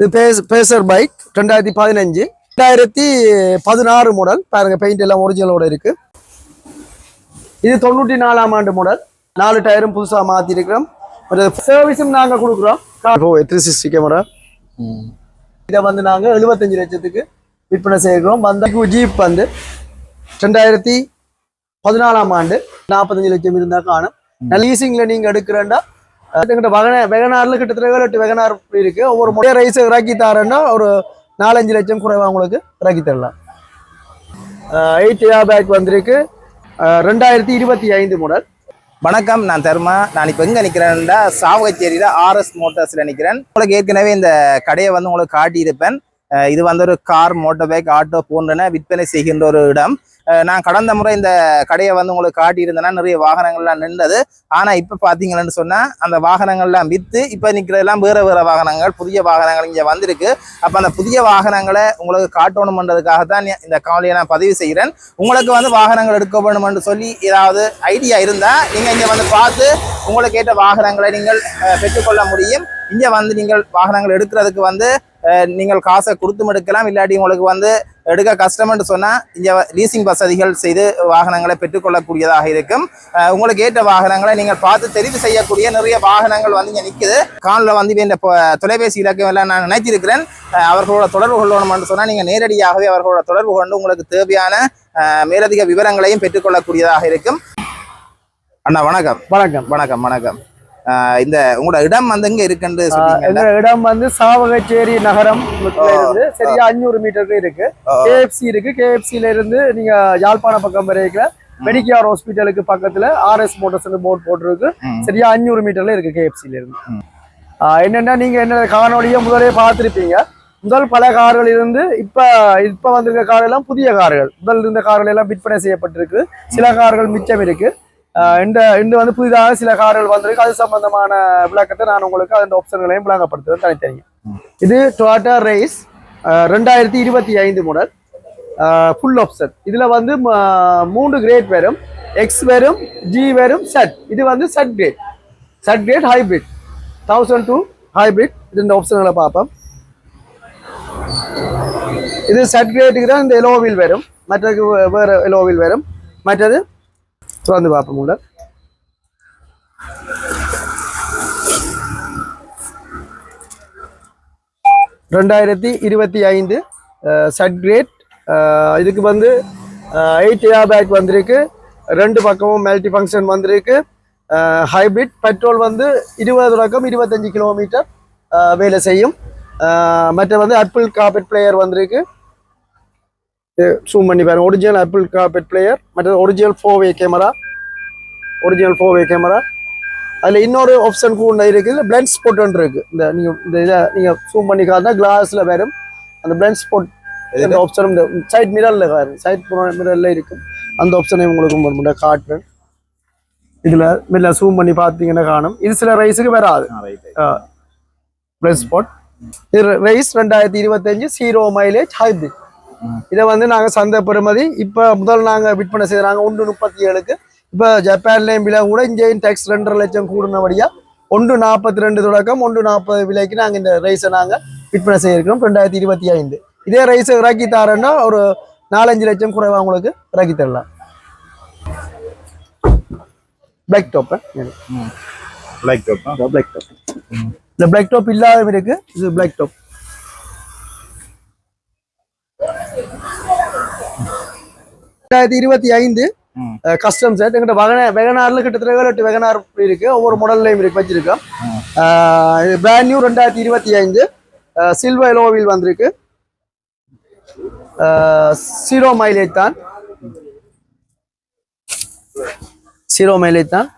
இது phasor bike ரெண்டாயிரத்தி பதினஞ்சு. ரெண்டாயிரத்தி பதினாறு மாடல் பாருங்க பெயிண்ட் எல்லாம் ஒரிஜினலோட இருக்கு. இது தொண்ணூற்றி நாலாம் ஆண்டு மாடல் நாலு டயரும் புதுசாக மாற்றிருக்கிறோம் சர்வீஸும் நாங்கள் கொடுக்குறோம். த்ரீ சிக்ஸ்டி கேமரா இதை வந்து நாங்கள் எழுபத்தஞ்சு லட்சத்துக்கு விற்பனை செய்கிறோம். வந்த ஜீப் வந்து ரெண்டாயிரத்தி பதினாலாம் ஆண்டு நாற்பத்தஞ்சு லட்சம் இருந்தால் காணும். லீசிங்கில் நீங்கள் எடுக்கிறேன்டா எங்கிட்ட வெகனாரில் கிட்டத்தட்ட ஏழு எட்டு வெகனார் இருக்கு. ஒவ்வொரு முறையாக ரைஸ் இறக்கி தாரேன்னா ஒரு நாலஞ்சு லட்சம் குறைவா உங்களுக்கு இறக்கி தரலாம். எயிட் இயர் பேக் வந்திருக்கு. ரெண்டாயிரத்தி இருபத்தி ஐந்து மாடல் வணக்கம் நான் தர்மா. நான் இப்போ எங்கே நிற்கிறேன்டா சாவகச்சேரியில் ஆர்எஸ் மோட்டார்ஸில் நிற்கிறேன் உங்களுக்கு ஏற்கனவே இந்த கடையை வந்து உங்களுக்கு காட்டியிருப்பேன். இது வந்து ஒரு கார் மோட்டார் பைக் ஆட்டோ போன்றன விற்பனை செய்கின்ற ஒரு இடம். நான் கடந்த முறை இந்த கடையை வந்து உங்களுக்கு காட்டியிருந்தேன்னா நிறைய வாகனங்கள்லாம் நின்றது. ஆனால் இப்போ பார்த்தீங்கன்னு சொன்னால் அந்த வாகனங்கள்லாம் விற்று இப்போ நிற்கிறதெல்லாம் வேறு வேறு வாகனங்கள் புதிய வாகனங்கள் இங்கே வந்திருக்கு. அப்போ அந்த புதிய வாகனங்களை உங்களுக்கு காட்டணுமன்றதுக்காக தான் இந்த காலையை நான் பதிவு செய்கிறேன் உங்களுக்கு வந்து வாகனங்கள் எடுக்க வேணுமென்று சொல்லி ஏதாவது ஐடியா இருந்தால் நீங்கள் இங்கே வந்து பார்த்து உங்களுக்கு ஏற்ற வாகனங்களை நீங்கள் பெற்றுக்கொள்ள முடியும். இங்கே வந்து நீங்கள் வாகனங்கள் எடுக்கிறதுக்கு வந்து நீங்கள் காசை கொடுத்தும் எடுக்கலாம் இல்லாட்டி உங்களுக்கு வந்து எடுக்க கஷ்டம்னு சொன்னால் இங்கே லீசிங் வசதிகள் செய்து வாகனங்களை பெற்றுக்கொள்ளக்கூடியதாக இருக்கும். உங்களுக்கு ஏற்ற வாகனங்களை நீங்கள் பார்த்து தெரிவு செய்யக்கூடிய நிறைய வாகனங்கள் வந்து இங்கே நிற்குது காலில் வந்து இந்த தொலைபேசி இலக்கம் எல்லாம் நான் நினைச்சிருக்கிறேன் அவர்களோட தொடர்பு கொள்ளணும்னு சொன்னால் நீங்கள் நேரடியாகவே அவர்களோட தொடர்பு கொண்டு உங்களுக்கு தேவையான மேலதிக விவரங்களையும் பெற்றுக்கொள்ளக்கூடியதாக இருக்கும். அண்ணா வணக்கம். வணக்கம். வணக்கம் வணக்கம். இந்த உங்களோட இடம் வந்து எங்க இருக்குன்னு எங்க இடம் வந்து சாவகச்சேரி நகரம் இருந்து சரியா அஞ்சூறு மீட்டருக்கு இருக்கு. கேஎஃப்சி இருக்கு. கேஎஃப்சில இருந்து நீங்க யாழ்ப்பாணம் பக்கம் வரைக்கும் மெடிக்கேர் ஹாஸ்பிட்டலுக்கு பக்கத்துல ஆர்எஸ் மோட்டர்ஸ் போர்ட் போட்டிருக்கு. சரியா அஞ்சூறு மீட்டர்ல இருக்கு கேஎஃப்சில இருந்து. என்னன்னா நீங்க என்ன காணொலியை முதலே பார்த்திருப்பீங்க. முதல் பல கார்கள் இருந்து இப்ப இப்ப வந்திருக்க கார் எல்லாம் புதிய கார்கள். முதல் இருந்த கார்கள் எல்லாம் விற்பனை செய்யப்பட்டிருக்கு. சில கார்கள் மிச்சம் இருக்கு. இந்த இந்த வந்து புதிதாக சில கார்கள் வந்திருக்கு. அது சம்பந்தமான விளக்கத்தை நான் உங்களுக்கு அதன் ஆப்ஷன்களையும் விளங்கப்படுத்துவேன் தனித்தனியாக இது டொயாட்டா ரேஸ் ரெண்டாயிரத்தி இருபத்தி ஐந்து மாடல் ஃபுல் ஆப்ஷன் இதுல வந்து மூன்று கிரேட் வரும். எக்ஸ் வரும் ஜி வரும் செட் இது வந்து set grade set grade hybrid thousand two hybrid இந்த ஆப்ஷன்களை பார்ப்போம். இது செட் கிரேட்டுக்கு தான் இந்த எலோவில் வரும். மற்றது வேற எலோவில் வரும். மற்றது திறந்து பார்ப்போம் உள்ள ரெண்டாயிரத்தி இருபத்தி ஐந்து சட் கிரேட் இதுக்கு வந்து எயிட் ஏர் பேக் வந்திருக்கு ரெண்டு பக்கமும் மல்டி ஃபங்க்ஷன் வந்திருக்கு ஹைபிரிட் பெட்ரோல் வந்து இருபது தொடக்கம் இருபத்தஞ்சி கிலோமீட்டர் வேலை செய்யும் மற்ற வந்து ஆப்பிள் கார்பெட் பிளேயர் வந்திருக்கு ஜூம் பண்ணி பாருங்க. ஒரிஜினல் ஆப்பிள் கார்பெட் பிளேயர் மற்றது original four way camera original four way camera அதில் இன்னொரு ஆப்ஷன் கூட இருக்குது. பிளண்ட் ஸ்பாட் இருக்கு. இந்த நீங்கள் இந்த இதை நீங்கள் ஜூம் பண்ணி காட்டினா கிளாஸில் வரும். அந்த பிளண்ட் ஸ்பாட் இந்த ஆப்ஷன் இந்த சைட் மிரரில் சைட் மிரரில் இருக்கும். அந்த ஆப்ஷனை உங்களுக்கு முன்ன காட்டுறேன். இதில் மெல்ல ஜூம் பண்ணி பார்த்தீங்கன்னா காணும். இது சில ரைஸுக்கு வராது. பிளண்ட் ஸ்பாட் இது ரைஸ் ரெண்டாயிரத்தி இருபத்தஞ்சு ஜீரோ மைலேஜ் ஹைப்ரிட் இதை வந்து நாங்கள் சந்தை பெறுமதி. இப்போ முதல் நாங்கள் விற்பனை செய்கிறாங்க ஒன்று முப்பத்தி ஏழுக்கு இப்போ ஜப்பான்லேயும் விலை கூட இங்கேயும் டேக்ஸ் ரெண்டரை லட்சம் கூடுனபடியா ஒன்று நாற்பத்தி ரெண்டு தொடக்கம் ஒன்று நாற்பது விலைக்கு நாங்கள் இந்த ரைஸை நாங்கள் விற்பனை செய்யிருக்கிறோம் ரெண்டாயிரத்தி இருபத்தி ஐந்து இதே ரைஸை இறக்கி தரேன்னா ஒரு நாலஞ்சு லட்சம் குறைவா உங்களுக்கு இறக்கி தரலாம். Black top like black top இந்த பிளாக் டாப் இல்லாத இருக்கு இது பிளாக் டாப் ரெண்டாயிரத்தி இருபத்தி ஐந்து. கஸ்டம் செட் எங்கிட்ட வகன வெகனார்ல கிட்டத்தட்ட ஏழு எட்டு வெகனார் இருக்கு. ஒவ்வொரு மாடல்லையும் இருக்கு வச்சிருக்கோம். பிராண்ட் நியூ ரெண்டாயிரத்தி இருபத்தி ஐந்து சில்வர் லோவில் வந்திருக்கு. ஜீரோ மைலேஜ் தான். ஜீரோ மைலேஜ் தான்.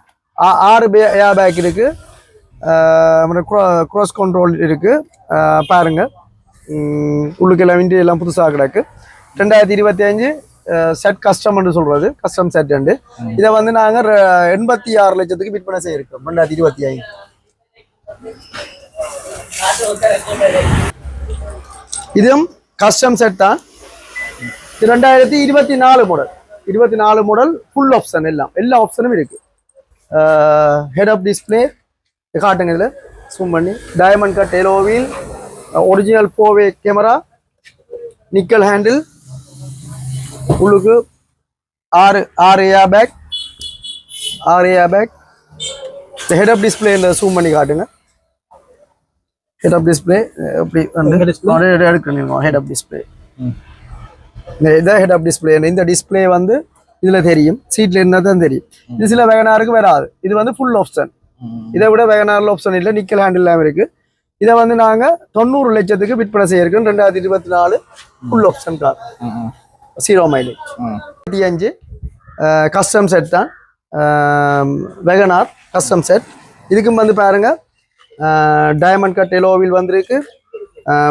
ஆறு ஏர் பேக் இருக்கு. க்ராஸ் கண்ட்ரோல் இருக்கு. பாருங்க. உம், உள்ளுக்கெல்லாம் விண்டி எல்லாம் புதுசாக கிடக்கு. ரெண்டாயிரத்தி இருபத்தி அஞ்சு செட் கஸ்டம்னு சொல்றது. கஸ்டம் செட் உண்டு. இதை வந்து நாங்க ர- எண்பத்தி ஆறு லட்சத்துக்கு விற்பனை செய்யிருக்கோம் ரெண்டாயிரத்தி இருபத்தி ஐந்து. இதுவும் கஸ்டம் செட் தான். ரெண்டாயிரத்தி இருபத்தி நாலு மாடல் இருபத்தி நாலு மாடல் ஃபுல் ஆப்ஷன் எல்லாம். எல்லா ஆப்ஷனும் இருக்கு. ஹெட் ஆஃப் டிஸ்பிளே காட்டுங்க இதில். ஜூம் பண்ணி. Diamond cut alloy wheel original four way camera nickel handle உள்ளுக்கு ஆறு ஆறு ஏர் பேக் ஆறு ஏர் பேக் இந்த ஹெட் அப் டிஸ்பிளே இந்த ஜூம் பண்ணி காட்டுங்க. ஹெட் அப் டிஸ்பிளே எப்படி வந்து எடுக்கணும் ஹெட் அப் டிஸ்பிளே இந்த இதான் ஹெட் அப் டிஸ்பிளே இந்த டிஸ்பிளே வந்து இதுல தெரியும். சீட்ல இருந்தா தான் தெரியும். இது சில வேகனாருக்கு வராது. இது வந்து ஃபுல் ஆப்ஷன் இதை விட வேகனாரில் ஆப்ஷன் இல்லை நிக்கல் ஹேண்டில் இல்லாமல் இருக்கு. இதை வந்து நாங்க தொண்ணூறு லட்சத்துக்கு விற்பனை செய்யிருக்கோம் ரெண்டாயிரத்தி இருபத்தி நாலு full option car. Zero mileage இருபத்தி அஞ்சு கஸ்டம் செட் தான். வெகனார் கஸ்டம் செட் இதுக்கும் வந்து பாருங்க டைமண்ட் கட் எலோவில் வந்திருக்கு.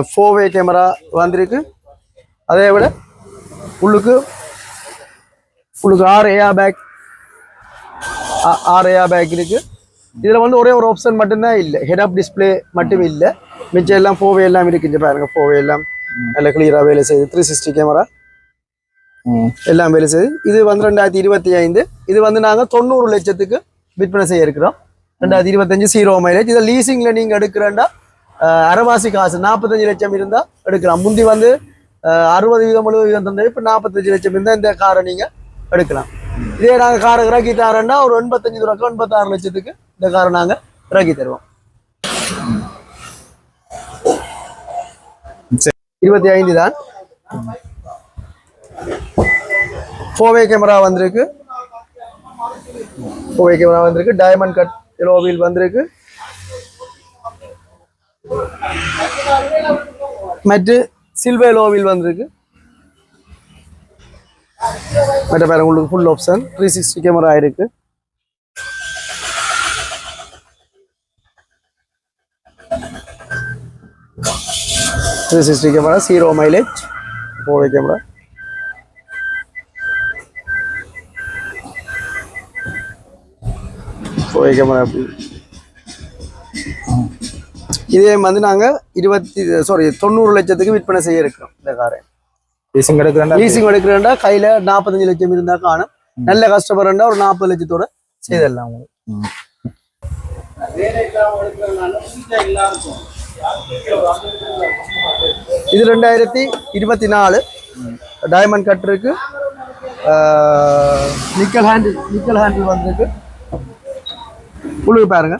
ஃபோவே கேமரா வந்திருக்கு. அதே விட உள்ளுக்கு உள்ளுக்கு ஆறு ஏஆர் பேக் ஆறு ஏஆர் பேக் இருக்கு. இதுல வந்து ஒரே ஒரு ஆப்ஷன் மட்டும்தான் இல்லை. ஹெட் அப் டிஸ்பிளே மட்டும் இல்லை. மிச்சம் எல்லாம் ஃபோவே எல்லாம் இருக்கு. இங்க பாருங்க ஃபோவே எல்லாம் நல்ல கிளியராக வேலை செய்யுது. த்ரீ சிக்ஸ்டி கேமரா எல்லாம் வேலை செய்து இது வந்து ரெண்டாயிரத்தி இருபத்தி ஐந்து. இது வந்து நாங்கள் தொண்ணூறு லட்சத்துக்கு விற்பனை செய்ய இருக்கிறோம். ரெண்டாயிரத்தி இருபத்தஞ்சு ஜீரோ மைலேஜ் இதை லீசிங்கில் நீங்க எடுக்கிறேன்டா அரைவாசி காசு நாற்பத்தஞ்சு லட்சம் இருந்தால் எடுக்கலாம். முந்தி வந்து அறுபது வீதம் எழுபது வீதம் தந்தது இப்போ நாற்பத்தஞ்சு லட்சம் இருந்தால் இந்த காரை நீங்க எடுக்கலாம். இதே நாங்க காரை இறக்கி தரோம்னா ஒரு எண்பத்தஞ்சு ரூபாய்க்கு எண்பத்தாறு லட்சத்துக்கு இந்த காரை நாங்க இறக்கி தருவோம். இருபத்தி ஐந்து தான். ஃபோவே கேமரா வந்திருக்கு. ஃபோவே கேமரா வந்திருக்கு. டைமண்ட் கட் எலோ வீல் வந்திருக்கு. மற்ற சில்வர் எலோ வீல் வந்திருக்கு. மற்ற பேர் உங்களுக்கு full option three sixty camera இருக்கு. Three sixty camera zero mileage four way camera camera அப்படி இதே வந்து நாங்க இருபத்தி சாரி தொண்ணூறு லட்சத்துக்கு விற்பனை செய்ய இருக்கிறோம் இந்த காரை. லீசிங் எடுக்கிறேன்டா. லீசிங் எடுக்கிறேன்டா கையில நாற்பத்தஞ்சு லட்சம் இருந்தா காணும். நல்ல கஸ்டமர் இருந்தா ஒரு நாற்பது லட்சத்தோட செய்திடலாம் உங்களுக்கு. இது ரெண்டாயிரத்தி இருபத்தி நாலு. டைமண்ட் கட் இருக்கு. நிக்கல் ஹேண்டில் நிக்கல் ஹேண்டில் வந்திருக்கு. உங்களுக்கு பாருங்க.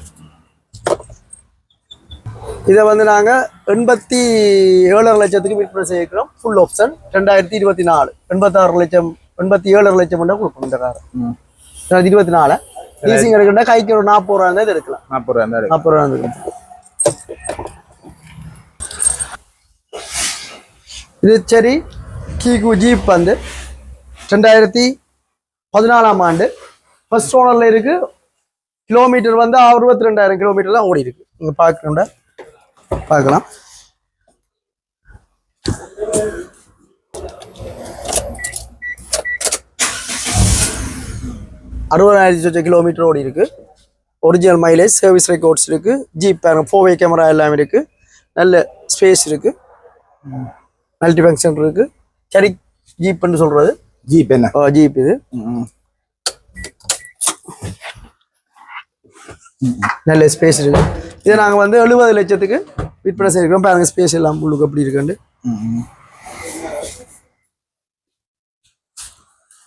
இதை வந்து நாங்க எண்பத்தி ஏழரை லட்சத்துக்கு விற்பனை செய்கிறோம் ஃபுல் ஆப்ஷன் ரெண்டாயிரத்தி இருபத்தி நாலு எண்பத்தாறு லட்சம் எண்பத்தி ஏழரை லட்சம் மட்டும் கொடுப்போம் இந்த காரை. ரெண்டாயிரத்தி இருபத்தி நாலு லீசிங் எடுக்கணும்னா கைக்கு ஒரு நாற்பது ரூபா இருந்தால் எடுக்கலாம். நாற்பது ரூபா இருந்தா நாற்பது ரூபா இருக்கு இது சரி கீகு ஜீப் வந்து ரெண்டாயிரத்தி பதினாலாம் ஆண்டு. ஃபர்ஸ்ட் ஓனர்ல இருக்கு கிலோமீட்டர் வந்து அறுபத்தி ரெண்டாயிரம் கிலோமீட்டர் தான் ஓடி இருக்கு. இங்க பார்க்கணும்டா பார்க்கலாம் அறுபதாயிரத்தி சொச்ச கிலோமீட்டர் ஓடி இருக்கு. ஒரிஜினல் மைலேஜ் சர்வீஸ் ரெக்கார்ட்ஸ் இருக்கு. ஜீப் ஃபோவே கேமரா எல்லாம் இருக்கு. நல்ல ஸ்பேஸ் இருக்கு. மல்டி ஃபங்க்ஷன் இருக்கு சரி ஜீப்னு சொல்றது. ஜீப் என்ன? ஜீப் இது. நல்ல ஸ்பேஸ் இருக்கு. இதை நாங்கள் வந்து எழுபது லட்சத்துக்கு விற்பனை செய்கிறோம் பாருங்க ஸ்பேஸ் எல்லாம் உள்ளுக்கு எப்படி ம்.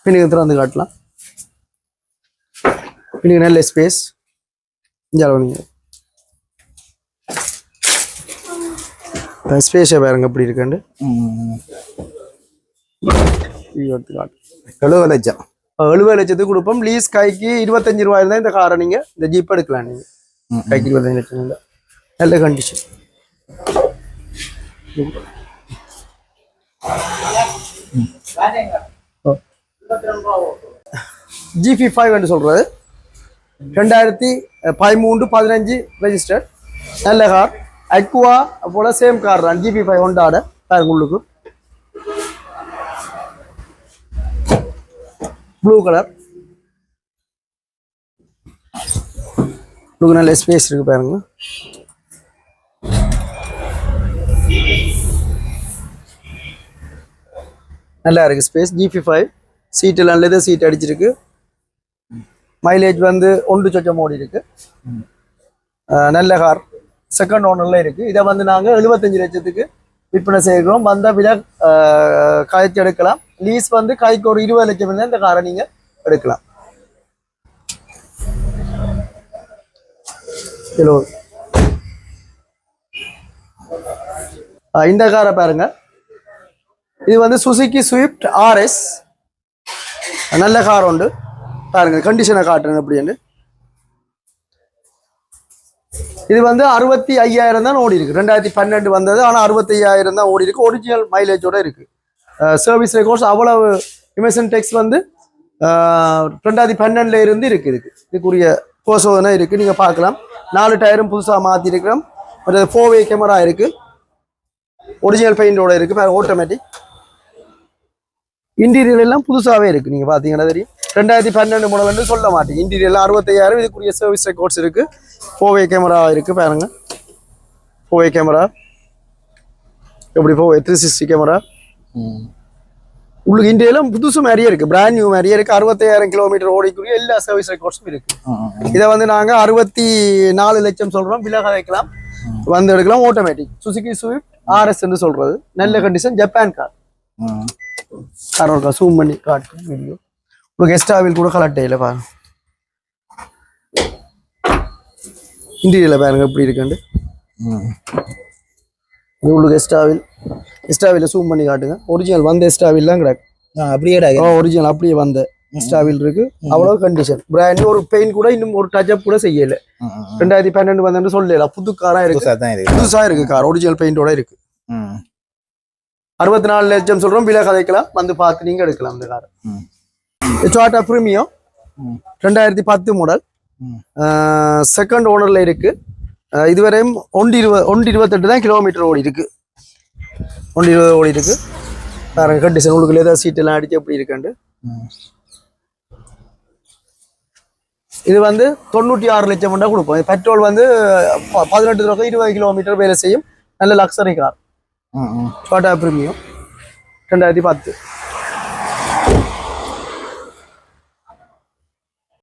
பின்னுக்கு திறந்து காட்டலாம். பின்னுக்கு நல்ல ஸ்பேஸ் இங்கே ஸ்பேஸை பாருங்க எப்படி காட்டு எழுபது லட்சம். எழுபது லட்சத்துக்கு கொடுப்போம். லீஸ் கைக்கு இருபத்தஞ்சு ரூபாய் இருந்தால் இந்த காரை நீங்கள் இந்த ஜீப் எடுக்கலாம் நீங்கள் கைக்கு இருபத்தஞ்சு லட்சம் இல்லை நல்ல கண்டிஷன் ஜிபி ஃபைவ் என்று சொல்றது. ரெண்டாயிரத்தி பதிமூன்று பதினஞ்சு ரெஜிஸ்டர் நல்ல கார் அக்வா போல சேம் கார் தான். ஜிபி ஃபைவ் ஹொண்டாட பாருங்க உள்ளுக்கு ப்ளூ கலர் உள்ளுக்கு நல்ல ஸ்பேஸ் இருக்கு பாருங்க. நல்லா இருக்கு ஸ்பேஸ் ஜிபி ஃபைவ் சீட்டெல்லாம் லெதர் சீட் அடிச்சிருக்கு. மைலேஜ் வந்து ஒன்று சொச்சம் ஓடி இருக்கு. நல்ல கார் செகண்ட் ஓனர்ல இருக்கு. இதை வந்து நாங்க எழுபத்தஞ்சு லட்சத்துக்கு விற்பனை செய்கிறோம். வந்த விலை காய்ச்சி எடுக்கலாம். லீஸ் வந்து காய்க்கு ஒரு இருபது லட்சம் இந்த காரை நீங்க எடுக்கலாம். இந்த காரை பாருங்க. இது வந்து சுசுகி ஸ்விஃப்ட் ஆர்எஸ் நல்ல கார் உண்டு. பாருங்க கண்டிஷனை காட்டுறேன் அப்படின்னு இது வந்து அறுபத்தி ஐயாயிரம் தான் ஓடி இருக்கு ரெண்டாயிரத்தி பன்னெண்டு வந்தது ஆனால் அறுபத்தி ஐயாயிரம் தான் ஓடி இருக்கு ஒரிஜினல் மைலேஜோட இருக்கு. சர்வீஸ் ரெக்கார்ட்ஸ் அவ்வளவு இமேசன் டெக்ஸ் வந்து ரெண்டாயிரத்தி பன்னெண்டுல இருந்து இருக்கு இதுக்கு. இதுக்குரிய பரிசோதனை இருக்கு. நீங்க பார்க்கலாம். நாலு டயரும் புதுசாக மாற்றி ஒரு ஃபோர் வே கேமரா இருக்கு. ஒரிஜினல் பெயிண்டோட இருக்கு. ஆட்டோமேட்டிக் இன்டீரியர் எல்லாம் புதுசாகவே இருக்கு. நீங்க பார்த்தீங்கன்னா தெரியும். ரெண்டாயிரத்தி பன்னெண்டு மாடல்னு சொல்ல மாட்டேன். இன்டீரியர்லாம் அறுபத்தையாயிரம் இதுக்குரிய சர்வீஸ் ரெக்கார்ட்ஸ் இருக்கு. ஃபோவே கேமரா இருக்கு. பாருங்க. ஃபோவே கேமரா எப்படி ஃபோவே த்ரீ சிக்ஸ்டி கேமரா உங்களுக்கு இன்டீரியர்லாம் புதுசு மாதிரியே இருக்கு. பிராண்ட் நியூ மாதிரியே இருக்கு. அறுபத்தையாயிரம் கிலோமீட்டர் ஓடிக்குரிய எல்லா சர்வீஸ் ரெக்கார்ட்ஸும் இருக்கு. இதை வந்து நாங்க அறுபத்தி நாலு லட்சம் சொல்றோம். விலக வைக்கலாம் வந்து எடுக்கலாம். ஆட்டோமேட்டிக் சுசுகி ஸ்விஃப்ட் ஆர்எஸ் சொல்றது. நல்ல கண்டிஷன் ஜப்பான் கார் கார் இருக்கா ஜூம் பண்ணி காட்டு வீடியோ உங்களுக்கு எஸ்டாவில் கூட கலர் டேல பாருங்க. இன்டீரியர்ல பாருங்க எப்படி இருக்குண்டு இது உங்களுக்கு எஸ்டாவில் எஸ்டாவில் ஜூம் பண்ணி காட்டுங்க. ஒரிஜினல் வந்த எஸ்டாவில் தான் கிடக்கு. அப்படியே ஒரிஜினல் அப்படியே வந்த எஸ்டாவில் இருக்கு. அவ்வளவு கண்டிஷன் பிராண்ட் ஒரு பெயிண்ட் கூட இன்னும் ஒரு டச் அப் கூட செய்யல. ரெண்டாயிரத்தி பன்னெண்டு வந்து சொல்லல. புது காரா இருக்கு. புதுசா இருக்கு. கார் ஒரிஜினல் பெயிண்டோட இருக்கு. அறுபத்தி நாலு லட்சம் சொல்றோம். விலை கதைக்கலாம். வந்து பார்த்து நீங்க எடுக்கலாம் இந்த கார். டாடா ப்ரீமியம். ரெண்டாயிரத்தி பத்து மாடல். செகண்ட் ஓனர்ல இருக்கு. இதுவரையும் ஒன்று இருபது ஒன்று இருபத்தெட்டு தான் கிலோமீட்டர் ஓடி இருக்கு. ஒன்று இருபது ஓடி இருக்கு. பாருங்க கண்டிஷன் உங்களுக்கு லெதர் சீட் எல்லாம் அடிச்சு எப்படி இருக்குண்டு. இது வந்து தொண்ணூற்றி ஆறு லட்சம் மட்டும் கொடுப்போம். பெட்ரோல் வந்து பதினெட்டு தொடக்கம் இருபது கிலோமீட்டர் வேலை செய்யும். நல்ல லக்ஸரி கார். டாடா ப்ரீமியம் ரெண்டாயிரத்தி பத்து.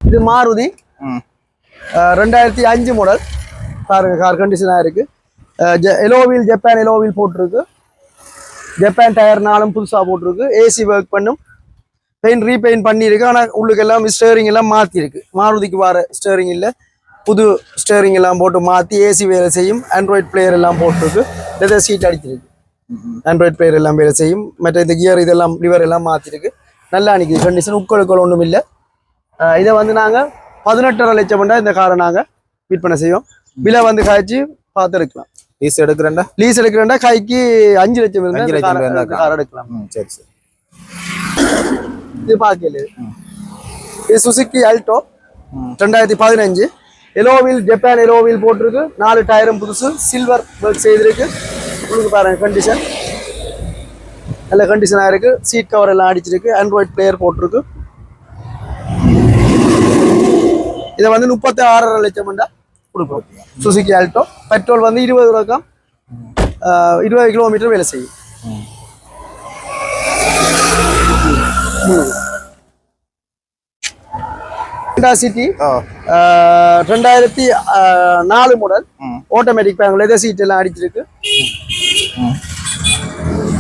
இது மாருதி. ரெண்டாயிரத்தி அஞ்சு மாடல் பாருங்க கார் கண்டிஷனாக இருக்கு. எலோவில் ஜப்பான் எலோவில் போட்டிருக்கு. ஜப்பான் டயர்னாலும் புதுசாக போட்டிருக்கு. ஏசி ஒர்க் பண்ணும். பெயிண்ட் ரீபெயிண்ட் பண்ணியிருக்கு. ஆனால் உள்ளுக்கு எல்லாம் ஸ்டேரிங் எல்லாம் மாற்றிருக்கு மாருதிக்கு வர ஸ்டேரிங் இல்லை. புது ஸ்டேரிங் எல்லாம் போட்டு மாற்றி ஏசி வேலை செய்யும். ஆண்ட்ராய்ட் பிளேயர் எல்லாம் போட்டிருக்கு. லெதர் சீட் அடிச்சிருக்கு. ஆண்ட்ராய்ட் பிளேயர் எல்லாம் வேலை செய்யும். மற்ற இந்த கியர் இதெல்லாம் லிவர் எல்லாம் மாற்றிருக்கு நல்லா நிற்கிது கண்டிஷன் உட்கொழுக்கள் ஒன்றும் இல்லை இதை வந்து நாங்கள் பதினெட்டரை லட்சம் பண்ணால் இந்த காரை நாங்கள் விற்பனை செய்வோம். விலை வந்து காய்ச்சி பார்த்து எடுக்கலாம். லீஸ் எடுக்கிறேன்டா? லீஸ் எடுக்கிறேன்டா கைக்கு அஞ்சு லட்சம் அஞ்சு லட்சம் காரை- எடுக்கலாம். சரி சரி. இது பார்க்கல. இது. Suzuki Alto. ரெண்டாயிரத்தி பதினஞ்சு. எலோவில் ஜப்பான் எலோவில் போட்டிருக்கு. நாலு டயரும் புதுசு சில்வர் ஒர்க் செய்திருக்கு உங்களுக்கு பாருங்க கண்டிஷன் நல்ல கண்டிஷனாக இருக்கு. சீட் கவர் எல்லாம் அடிச்சிருக்கு. ஆண்ட்ராய்ட் பிளேயர் போட்டிருக்கு. இதை வந்து முப்பத்தி ஆறரை லட்சம் மண்டா கொடுப்போம் சுசுக்கி ஆல்டோ பெட்ரோல் வந்து இருபது ரூபாய்க்கும் ஆஹ், இருபது கிலோமீட்டர் வேலை செய்யும் ஹோண்டா சிட்டி ஓ ஆஹ், ரெண்டாயிரத்தி ஆஹ், நாலு மாடல் ம். ஆட்டோமேட்டிக் பேங்க் லெதர் சீட் எல்லாம் அடிச்சிருக்கு ம்.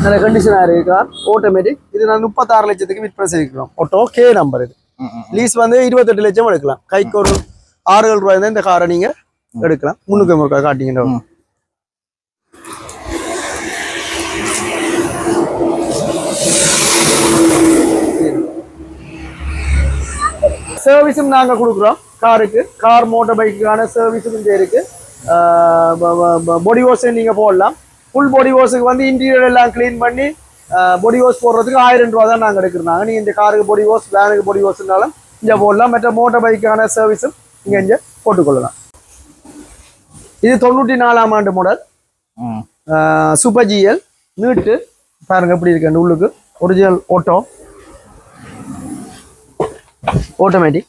நல்ல கண்டிஷனாக இருக்கு கார் ஆட்டோமேட்டிக் இது நான் முப்பத்தாறு லட்சத்துக்கு விற்பனை செய்திருக்கிறோம் ஆட்டோ கே நம்பர் இது ம், ம். லீஸ் வந்து இருபத்தெட்டு லட்சம் எடுக்கலாம் கைக்கு ஒரு ஆறு ஏழு ரூபாய் தான் இந்த காரை நீங்க எடுக்கலாம். முன்னுக்கு முறுக்கா. சர்வீஸும் நாங்க கொடுக்குறோம். காருக்கு. கார் மோட்டார் பைக்குக்கான சர்வீஸும் இங்கே இருக்கு. பாடி வாஷ் நீங்க போடலாம். ஃபுல் பாடி வாஷுக்கு வந்து இன்டீரியர் எல்லாம் க்ளீன் பண்ணி பாடி வாஷ் போடுறதுக்கு ஆயிரம் ரூபா தான் நாங்கள் எடுக்கிறோம். நீங்க இந்த காருக்கு பாடி வாஷ் வேனுக்கு பாடி வாஷ்னாலும் இங்கே போடலாம். மற்ற மோட்டார் பைக்கான சர்வீஸும் இங்கே இங்கே போட்டுக்கொள்ளலாம். இது தொண்ணூற்றி நாலாம் ஆண்டு மாடல். சூப்பர் ஜிஎல் நீட்டு. பாருங்க எப்படி இருக்கு உள்ளுக்கு. Original auto automatic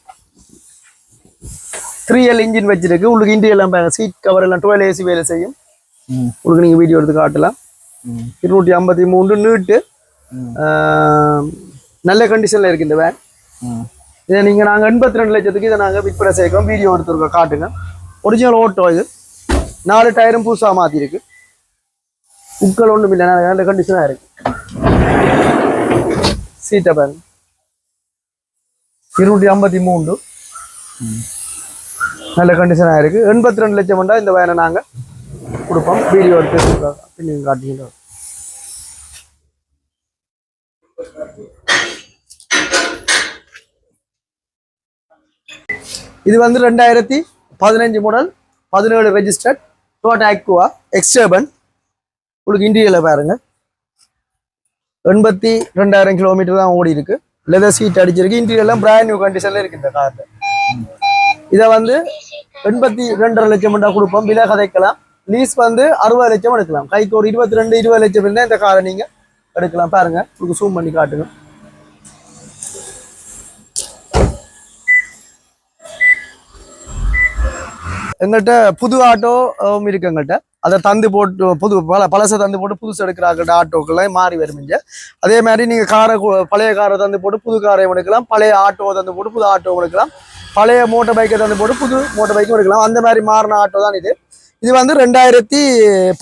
three L engine வச்சிருக்கு. உங்களுக்கு இன்டீரியர் எல்லாம் பாருங்க. சீட் கவர் எல்லாம் டுவெல் ஏசி வேலை செய்யும். உங்களுக்கு நீங்கள் வீடியோ எடுத்து காட்டலாம். இருநூற்றி ஐம்பத்தி மூன்று நீட்டு. நல்ல கண்டிஷனில் இருக்கு இந்த வேன். இதை நீங்கள் நாங்கள் எண்பத்தி ரெண்டு லட்சத்துக்கு இதை நாங்கள் விற்பனை செய்கிறோம் வீடியோ எடுத்துருக்கோம் காட்டுங்க. ஒரிஜினல் ஓட்டோ இது. நாலு டயரும் புதுசா மாற்றிருக்கு உட்கள் ஒன்றும் இல்லை நல்ல கண்டிஷனாக இருக்கு. சீட்டை பாருங்க. இருநூற்றி ஐம்பத்தி மூணு நல்ல கண்டிஷனாக இருக்கு. எண்பத்தி ரெண்டு லட்சம் வந்தால் இந்த வேனை நாங்க கொடுப்போம். வீடியோ எடுத்து பின்னுங்க காட்டிக்கிட்டோம். இது வந்து ரெண்டாயிரத்தி பதினஞ்சு மாடல் பதினேழு ரெஜிஸ்டர்ட் டோட்டா ஆக்டிவா எக்ஸ்டர்பன் உங்களுக்கு இன்டீரியரில் பாருங்க. எண்பத்தி ரெண்டாயிரம் கிலோமீட்டர் தான் ஓடி இருக்கு. லெதர் சீட் அடிச்சிருக்கு. இன்டீரியர்லாம் பிராண்ட் நியூ கண்டிஷன்ல இருக்கு இந்த காரில் இதை வந்து எண்பத்தி ரெண்டரை லட்சம் மட்டும் கொடுப்போம். விலை கதைக்கலாம். லீஸ் வந்து அறுபது லட்சம் எடுக்கலாம். கைக்கு ஒரு இருபத்தி ரெண்டு இருபது லட்சம் இருந்தால் இந்த காரை நீங்க எடுக்கலாம். பாருங்க. உங்களுக்கு சூம் பண்ணி காட்டுங்க. எங்கள்கிட்ட புது ஆட்டோ இருக்கு எங்கள்கிட்ட அதை தந்து போட்டு புது பல பழசை தந்து போட்டு புதுசு எடுக்கிறாங்க ஆட்டோக்கெல்லாம் மாறி வரும் இங்கே. அதே மாதிரி நீங்கள் காரை பழைய காரை தந்து போட்டு புது காரையும் எடுக்கலாம். பழைய ஆட்டோ தந்து போட்டு புது ஆட்டோவும் எடுக்கலாம். பழைய மோட்டர் பைக்கை தந்து போட்டு புது மோட்டர் பைக்கும் எடுக்கலாம். அந்த மாதிரி மாறின ஆட்டோ தான் இது. இது வந்து ரெண்டாயிரத்தி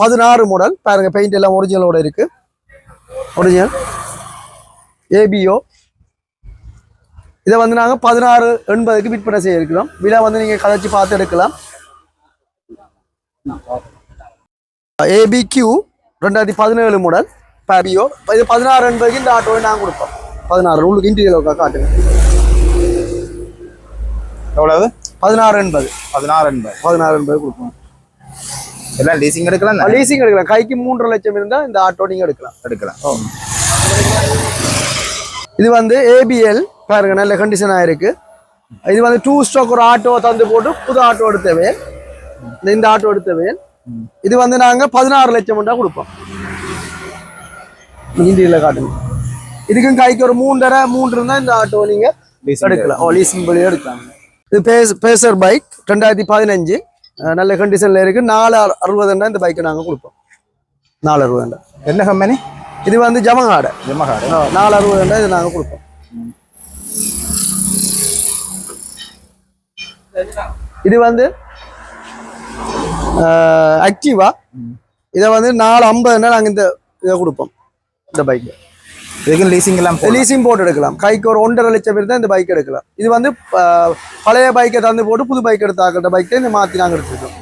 பதினாறு மாடல் பாருங்க பெயிண்ட் எல்லாம் ஒரிஜினலோட இருக்கு. ஒரிஜினல் ஏபிஓ இதை வந்து நாங்கள் பதினாறு எண்பதுக்கு விற்பனை செய்ய இருக்கிறோம் விலை வந்து நீங்கள் கதைச்சி பார்த்து எடுக்கலாம். ஏபிக்யூ ரெண்டாயிரத்தி பதினேழு மாடல் பேபியோ இது பதினாறு எண்பதுக்கு இந்த ஆட்டோவை நாங்கள் கொடுப்போம். பதினாறு. உங்களுக்கு இன்டீரியர் காட்டுங்க. எவ்வளவு? பதினாறு எண்பது பதினாறு எண்பது பதினாறு எண்பது கொடுப்போம். எல்லாம் லீசிங் எடுக்கலாம்? லீசிங் எடுக்கலாம். கைக்கு மூன்றரை லட்சம் இருந்தால் இந்த ஆட்டோ நீங்கள் எடுக்கலாம். எடுக்கலாம். இது வந்து ஏபிஎல் பாருங்க நல்ல கண்டிஷன் ஆயிருக்கு இது வந்து டூ ஸ்டாக் ஒரு ஆட்டோ தந்து போட்டு புது ஆட்டோ எடுத்தவே. இந்த- ஆட்டோ எடுத்தவே இது வந்து நாங்க பதினாறு லட்சம் தான் கொடுப்போம். இந்தியில காட்டுங்க. இதுக்கும் கைக்கு ஒரு மூன்றரை மூன்று இருந்தா இந்த ஆட்டோ நீங்க எடுக்கலாம். ஓ லீசிங் படி எடுக்கலாம். இது பேசர் பைக் ரெண்டாயிரத்தி பதினஞ்சு. நல்ல கண்டிஷன்ல இருக்கு. நாலு அறு- அறுபதுண்டா இந்த பைக்கை நாங்க கொடுப்போம். நாலு அறுபதுண்டா என்ன கம்பெனி இது வந்து ஜெமகாடு ஆ, நாலு அறுபதுண்டா இது நாங்க கொடுப்போம். இது வந்து ஆக்டிவா இதை வந்து நாலு ஐம்பதுனா நாங்கள் இந்த இதை கொடுப்போம். இந்த பைக்கு இதுக்கு லீசிங் எல்லாம். லீசிங் போட்டு எடுக்கலாம். கைக்கு ஒரு ஒன்றரை லட்சம் பேர் தான் இந்த பைக் எடுக்கலாம். இது வந்து பழைய பைக்கை தந்து போட்டு புது பைக் எடுத்தாக்கிட்ட பைக்கை இந்த மாற்றி நாங்கள் எடுத்துருக்கோம்.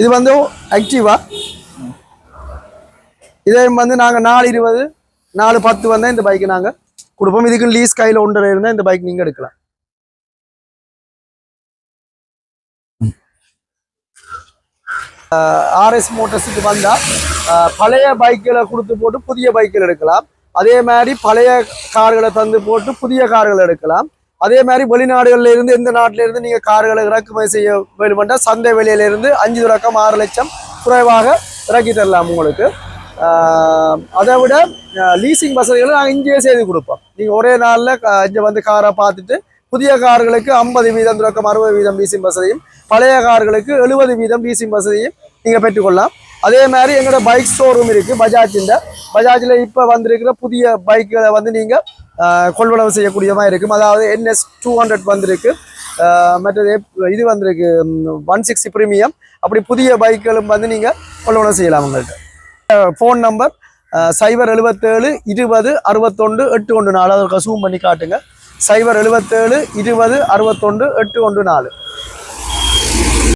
இது வந்து ஆக்டிவா இதே வந்து நாங்கள் நாலு இருபது நாலு பத்து வந்தால் இந்த பைக்கை நாங்கள் கொடுப்போம். இதுக்கு லீஸ் கையில் ஒன்றரை இருந்தால் இந்த பைக் நீங்கள் எடுக்கலாம். ஆர்எஸ் மோட்டர்ஸுக்கு வந்தால் பழைய பைக்கில் கொடுத்து போட்டு புதிய பைக்கில் எடுக்கலாம். அதே மாதிரி பழைய கார்களை தந்து போட்டு புதிய கார்கள் எடுக்கலாம். அதே மாதிரி வெளிநாடுகளில் இருந்து எந்த நாட்டிலிருந்து நீங்கள் கார்களை இறக்குமதி செய்ய வேணுமென்றா சந்தை வெளியிலிருந்து அஞ்சு லட்சம் ஆறு லட்சம் குறைவாக இறக்கி தரலாம் உங்களுக்கு. அதை விட லீசிங் வசதிகளை நாங்கள் இங்கேயே செய்து கொடுப்போம். நீங்கள் ஒரே நாளில் இங்கே வந்து காரை பார்த்துட்டு புதிய கார்களுக்கு ஐம்பது வீதம் தொடக்கம் அறுபது வீதம் லீசிங் வசதியும் பழைய கார்களுக்கு எழுபது வீதம் லீசிங் வசதியும் நீங்கள் பெற்றுக்கொள்ளலாம். அதே மாதிரி எங்களோட பைக் ஷோரூம் இருக்குது பஜாஜின் பஜாஜில் இப்போ வந்திருக்கிற புதிய பைக்குகளை வந்து நீங்கள் கொள்வனவு செய்யக்கூடிய மாதிரி இருக்கும். அதாவது என்எஸ் டூ ஹண்ட்ரட் வந்திருக்கு. மற்றது இது வந்திருக்கு ஒன் சிக்ஸ்டி ப்ரீமியம் அப்படி புதிய பைக்குகளும் வந்து நீங்கள் கொள்வனவு செய்யலாம் உங்கள்கிட்ட ஃபோன் நம்பர் சைபர் எழுபத்தேழு இருபது அறுபத்தொண்டு எட்டு ஒன்று நாலு அதை ஜூம் பண்ணி காட்டுங்க. சைபர் எழுபத்தேழு இருபது அறுபத்தொண்டு எட்டு ஒன்று நாலு